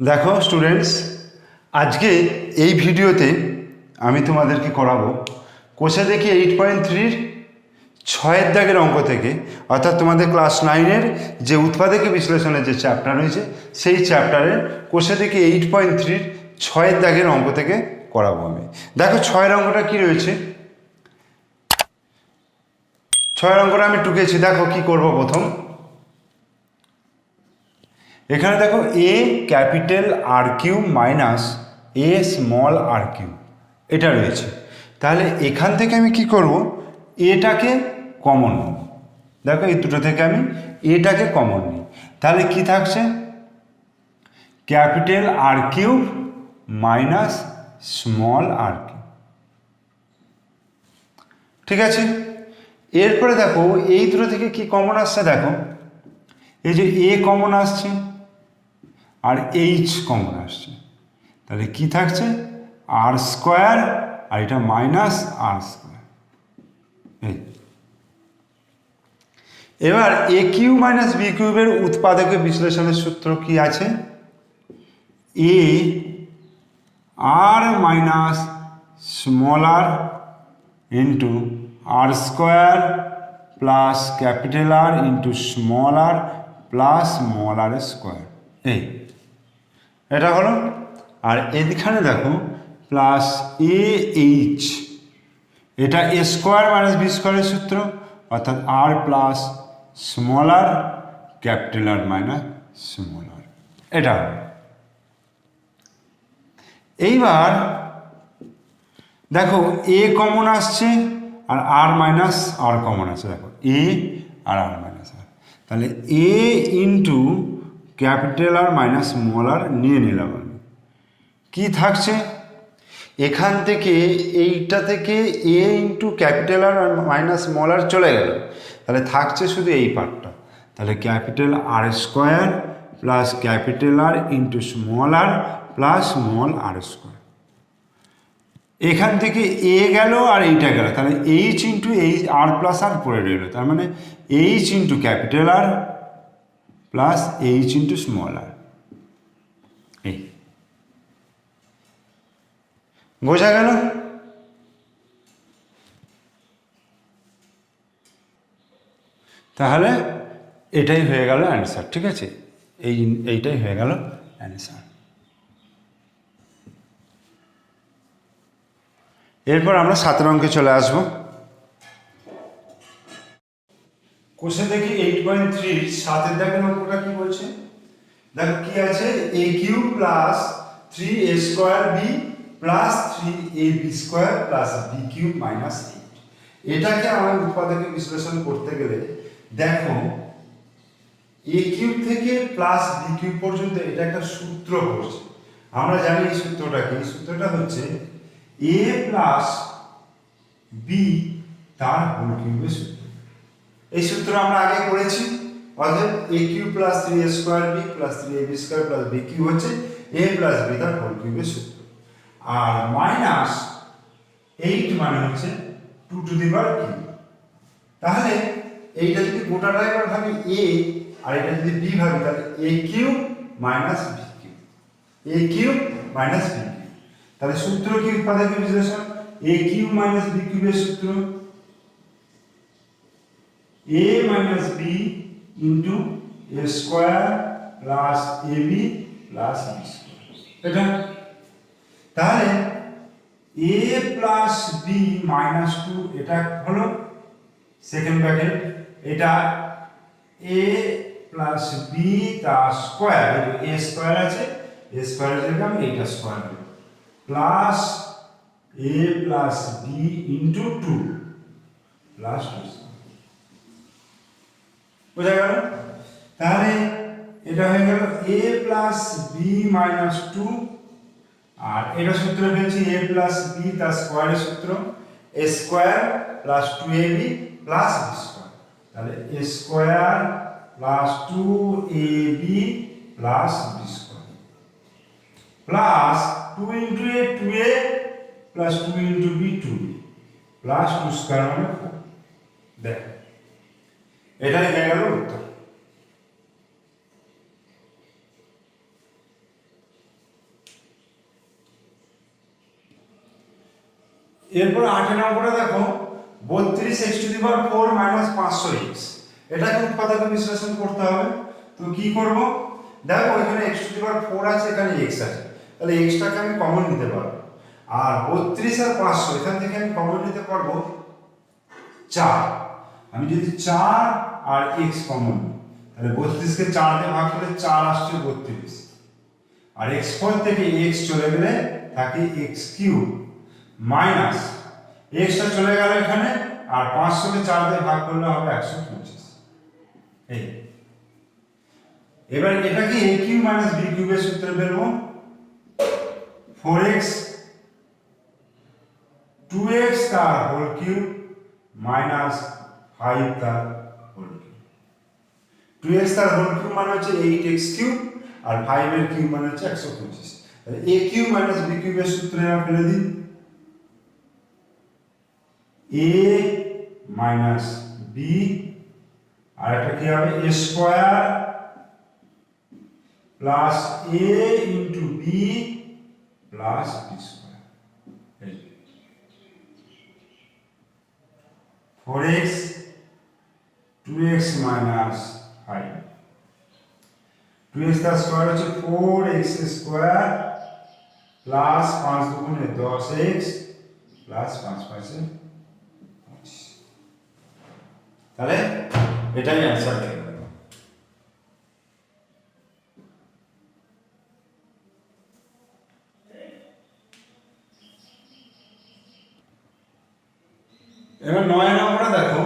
দেখো স্টুডেন্টস আজকে এই ভিডিওতে আমি তোমাদেরকে করাবো কোষে দেখি এইট পয়েন্ট থ্রির ছয়ের দাগের অঙ্ক থেকে, অর্থাৎ তোমাদের ক্লাস নাইনের যে উৎপাদকে বিশ্লেষণের যে চ্যাপ্টার রয়েছে, সেই চ্যাপ্টারের কোষে দেখি এইট পয়েন্ট থ্রির ছয়ের দাগের অঙ্ক থেকে করাবো আমি। দেখো ছয়ের অঙ্কটা কি রয়েছে? ছয়ের অঙ্কটা আমি টুকেছি, দেখো কি করব প্রথম। এখানে দেখো এ ক্যাপিটাল আর কিউ মাইনাস এ স্মল আর কিউ এটা রয়েছে। তাহলে এখান থেকে আমি কি করব? এটাকে কমন নেব। দেখো এই দুটো থেকে আমি এটাকে কমন নিই। তাহলে কি থাকছে? Capital R cube minus small R cube ঠিক আছে? এরপরে দেখো, এই দুটো থেকে কি কমন আসছে? দেখো, এই যে এ কমন আসছে আর এইচ কমন আসছে। তাহলে কি থাকছে? আর স্কোয়ার আর এটা মাইনাস আর স্কোয়ার এই। এবার এ কিউ মাইনাস বি কিউবের উৎপাদকের বিশ্লেষণের সূত্র কি আছে? এ R minus small R into R square plus capital R into small R plus small R square এই। এটা হলো। আর এখানে দেখো প্লাস এ এইচ এটা এ স্কোয়ার মাইনাস বি স্কোয়ারের সূত্র, অর্থাৎ R plus small R capital R minus small R এটা এইবার দেখো এ কমন আসছে আর আর মাইনাস আর কমন আছে। দেখো এ আর আর মাইনাস আর তাহলে এ into capital R minus small R নিয়ে নিলাম আমি। কী থাকছে? এখান থেকে এইটা থেকে এ into capital R minus small R চলে গেল। তাহলে থাকছে শুধু এই পার্টটা। তাহলে capital R square plus capital R into small R plus small R square. এখান থেকে এ গেল আর এইটা গেল। তাহলে H into H R plus R পড়ে রইল। তার মানে H into capital R plus H into small R এই বোঝা গেল? তাহলে এটাই হয়ে গেল অ্যান্সার ঠিক আছে? এই, এইটাই হয়ে গেল অ্যান্সার এরপর আমরা সাতের অঙ্কে চলে আসব। কোষে দেখি এইট পয়েন্ট থ্রি দেখেন অঙ্কটা কি বলছে? দেখো কি আছে? A cube plus three A square B plus three A B square plus B cube minus eight এটাকে আমার উৎপাদকে বিশ্লেষণ করতে গেলে, দেখো এ কিউব থেকে প্লাস বি কিউব পর্যন্ত এটা একটা সূত্র পড়ছে আমরা জানি এই সূত্রটা কি? এই সূত্রটা হচ্ছে এ প্লাস বি তার হোল কিউবের সূত্র। এই সূত্র আমরা আগে করেছি। অর্থাৎ A cube plus three A square B plus three A B square plus B cube হচ্ছে এ প্লাস বি তার হোল কিউবের সূত্র। আর মাইনাস এইট মানে হচ্ছে two to the power cube তাহলে এইটা যদি গোটাটা একবার ভাবি এ আর এটা যদি বি ভাবি তাহলে A cube minus B cube A cube minus B cube তাহলে সূত্র কি উৎপাদকের বিশ্লেষণ? এ কিউ মাইনাস বি কিউবের সূত্র। A minus B into A square plus A B plus B square এটা তাহলে A plus B minus two এটা হলো সেকেন্ড ব্র্যাকেট এটা এ প্লাস বি তার স্কোয়ার এ স্কোয়ার আছে এ স্কোয়ারের জায়গায় আমি এইটা স্কোয়ার দেবো। Plus A plus B into two plus two বোঝা গেল? তাহলে এটা হয়ে গেল A plus B minus two আর এটা সূত্র পেয়েছি এ প্লাস বি তার স্কোয়ারের সূত্র। A square plus two A B plus B square তাহলে A square plus two A B plus B square plus two into A two A plus two into B two B plus two square মানে দেখ। এটাই হয়ে গেল উত্তর এরপরে আট নম্বরে দেখো, বত্রিশ X to the power four minus পাঁচশো এক্স এটাকে উৎপাদক বিশ্লেষণ করতে হবে। তো কি করব? দেখো, এখানে x to the power four আছে, এখানে এক্স আছে। তাহলে এক্সটাকে আমি কমন নিতে পারব। আর বত্রিশ আর পাঁচশো, এখান থেকে আমি কমন নিতে পারব চার। আমি যদি চার আর এক্স কমন তাহলে বত্রিশকে চার দিয়ে ভাগ করলে চার আসছে বত্রিশ। আর এক্স ফোর থেকে এক্স চলে গেলে থাকে এক্স কিউ মাইনাস এক্সটা চলে গেল এখানে, আর পাঁচশোকে চার দিয়ে ভাগ করলে হবে একশো পঁচিশ এই। এবার এটাকে এ কিউ মাইনাস বি কিউবের সূত্রে বেরবো ফোর এক্স টু এক্স তার হোল কিউ মাইনাস ফাইভ তার হোল কিউব টু এক্স তার হোল কিউব মানে হচ্ছে এইট এক্স কিউব আর ফাইভ এর কিউব মানে হচ্ছে একশো পঁচিশ। তাহলে এ কিউব মাইনাস বি কিউবের সূত্রে আমরা ফেলে দিই। এ মাইনাস বি আর একটা কি হবে? A square plus a into b plus b square four x two x minus five two x তার স্কোয়ার হচ্ছে ফোর এক্স স্কোয়ার প্লাস পাঁচ দুগুণে দশ এক্স প্লাস পাঁচ পাঁচে তাহলে এটাই অ্যান্সার এবার নয় নম্বরে দেখো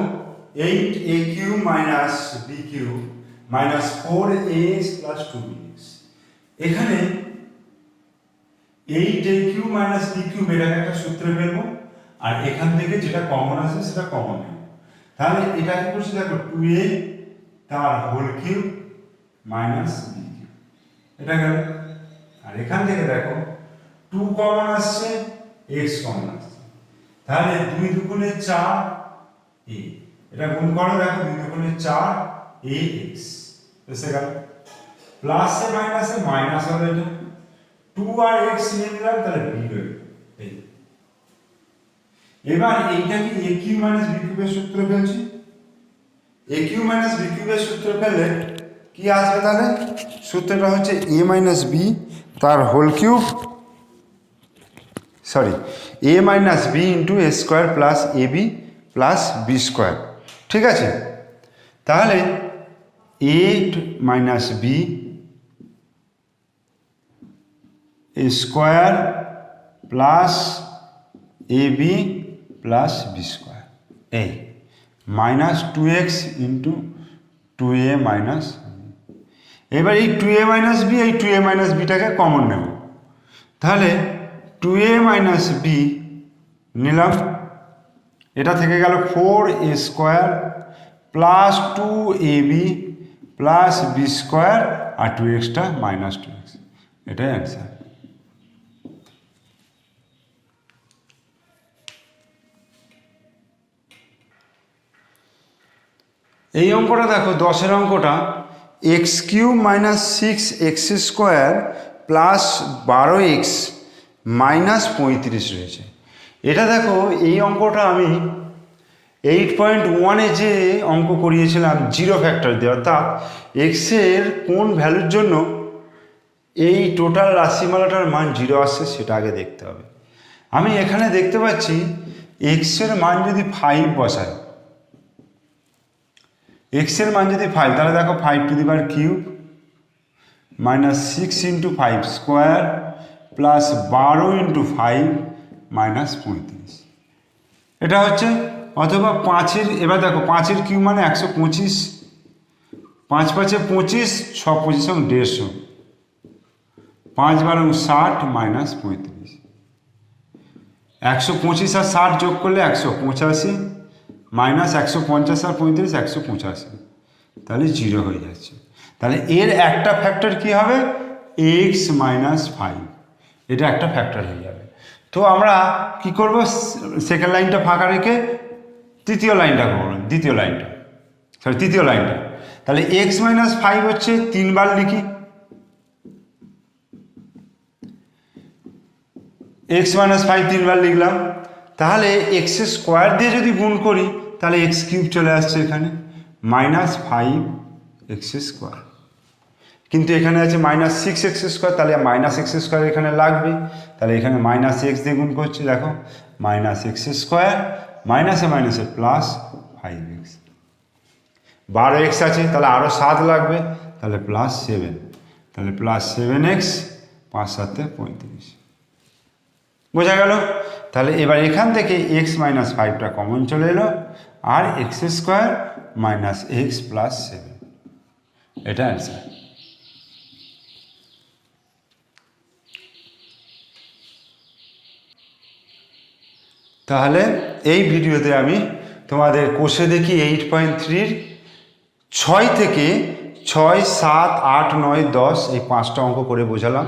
eight a cube minus b cube minus four x plus two এখানে eight a cube minus b cube এটাকে একটা সূত্রে ফেলব আর এখান থেকে যেটা কমন আছে সেটা কমন নেব। তাহলে এটা কি করছি দেখো টু এ তার হোল কিউ মাইনাস বি এটা গেল। আর এখান থেকে দেখো টু কমন আসছে এক্স কমন আসছে। তাহলে দুই দুগুণে চার এ এটা গুণ করো, দেখো, দুই দুগুণে চার এ এক্স এসে গেল? প্লাসে মাইনাসে মাইনাস হলো এটা। টু আর এক্স নিয়ে নিলাম তাহলে বি হয়ে এবার এইটাকে এ কিউ মাইনাস বি কিউবের সূত্র ফেলছি। এ কিউ মাইনাস বি কিউবের সূত্র ফেললে কি আসবে তাহলে? সূত্রটা হচ্ছে এ মাইনাস বি তার whole cube sorry a minus b into a square plus a b plus b square ঠিক আছে? তাহলে eight minus b square plus a b plus b square এই minus two x into two a minus এবার এই two এ minus B এই two এ minus বিটাকে common নেব। তাহলে টু এ মাইনাস বি নিলাম এটা থেকে গেল four a square plus two a b plus b square R two এক্সটা মাইনাস টু এক্স এটাই অ্যান্সার এই অঙ্কটা দেখো, দশের অঙ্কটা x cube minus six x square plus বারো এক্স মাইনাস পঁয়ত্রিশ রয়েছে। এটা দেখো, এই অঙ্কটা আমি এইট পয়েন্ট ওয়ানে যে অঙ্ক করিয়েছিলাম জিরো ফ্যাক্টর দিয়ে, অর্থাৎ এক্সের কোন ভ্যালুর জন্য এই টোটাল রাশিমালাটার মান জিরো আসছে সেটা আগে দেখতে হবে। আমি এখানে দেখতে পাচ্ছি এক্সের মান যদি ফাইভ বসায় এক্সের মান যদি ফাইভ তাহলে দেখো five to the power cube minus six into five square plus বারো ইন্টু ফাইভ মাইনাস পঁয়ত্রিশ। এটা হচ্ছে, অথবা পাঁচের, এবার দেখো, পাঁচের কিউব মানে একশো পঁচিশ। পাঁচ পাঁচে পঁচিশ, ছ পঁচিশ এবং দেড়শো। পাঁচ বারো ষাট মাইনাস পঁয়ত্রিশ। একশো পঁচিশ আর ষাট যোগ করলে একশো পঁচাশি, মাইনাস একশো পঞ্চাশ আর পঁয়ত্রিশ, একশো পঁচাশি। তাহলে জিরো হয়ে যাচ্ছে। তাহলে এর একটা ফ্যাক্টর কি হবে? X minus five. এটা একটা ফ্যাক্টর হয়ে যাবে। তো আমরা কি করব? সেকেন্ড লাইনটা ফাঁকা রেখে তৃতীয় লাইনটা করব। দ্বিতীয় লাইনটা সরি তৃতীয় লাইনটা তাহলে এক্স মাইনাস ফাইভ হচ্ছে, তিনবার লিখি। এক্স মাইনাস ফাইভ তিনবার লিখলাম। তাহলে এক্স স্কোয়ার দিয়ে যদি গুণ করি, তাহলে এক্স কিউব চলে আসছে এখানে। মাইনাস ফাইভ এক্স স্কোয়ার কিন্তু এখানে আছে মাইনাস সিক্স এক্স স্কোয়ার তাহলে মাইনাস এক্স স্কোয়ার এখানে লাগবে। তাহলে এখানে মাইনাস এক্স দিয়ে গুণ করছি, দেখো। মাইনাস এক্স স্কোয়ার মাইনাসে মাইনাসে প্লাস ফাইভ এক্স বারো এক্স আছে, তাহলে আরও সাত লাগবে, তাহলে প্লাস সেভেন তাহলে প্লাস সেভেন এক্স পাঁচ সাতে পঁয়ত্রিশ। বোঝা গেল? তাহলে এবার এখান থেকে এক্স মাইনাস ফাইভটা কমন চলে এলো, আর x square minus x plus seven এটা অ্যান্সার তাহলে এই ভিডিওতে আমি তোমাদের কোষে দেখি এইট পয়েন্ট থ্রির ছয় থেকে ছয়, সাত, আট, নয়, দশ এই পাঁচটা অঙ্ক করে বোঝালাম।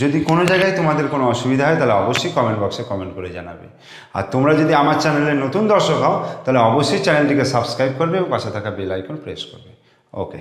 যদি কোনো জায়গায় তোমাদের কোনো অসুবিধা হয়, তাহলে অবশ্যই কমেন্ট বক্সে কমেন্ট করে জানাবে। আর তোমরা যদি আমার চ্যানেলে নতুন দর্শক হও, তাহলে অবশ্যই চ্যানেলটিকে সাবস্ক্রাইব করবে এবং পাশে থাকা বেল আইকন প্রেস করবে। ওকে